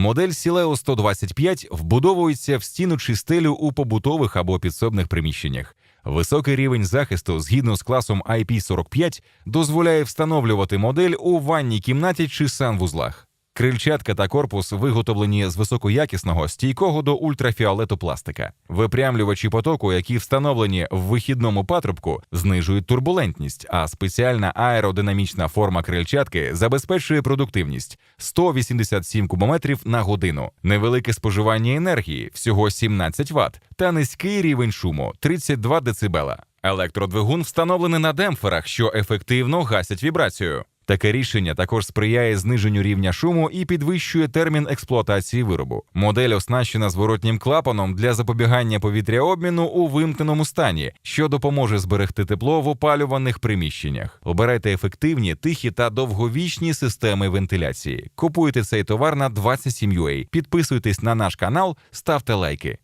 Модель Сілео 125 вбудовується в стіну чи стелю у побутових або підсобних приміщеннях. Високий рівень захисту згідно з класом IP45 дозволяє встановлювати модель у ванній кімнаті чи санвузлах. Крильчатка та корпус виготовлені з високоякісного, стійкого до ультрафіолету пластика. Випрямлювачі потоку, які встановлені в вихідному патрубку, знижують турбулентність, а спеціальна аеродинамічна форма крильчатки забезпечує продуктивність 187 кубометрів на годину, невелике споживання енергії всього 17 Вт та низький рівень шуму 32 дБ. Електродвигун встановлений на демпферах, що ефективно гасять вібрацію. Таке рішення також сприяє зниженню рівня шуму і підвищує термін експлуатації виробу. Модель оснащена зворотнім клапаном для запобігання повітряобміну у вимкненому стані, що допоможе зберегти тепло в опалюваних приміщеннях. Обирайте ефективні, тихі та довговічні системи вентиляції. Купуйте цей товар на 27UA. Підписуйтесь на наш канал, ставте лайки.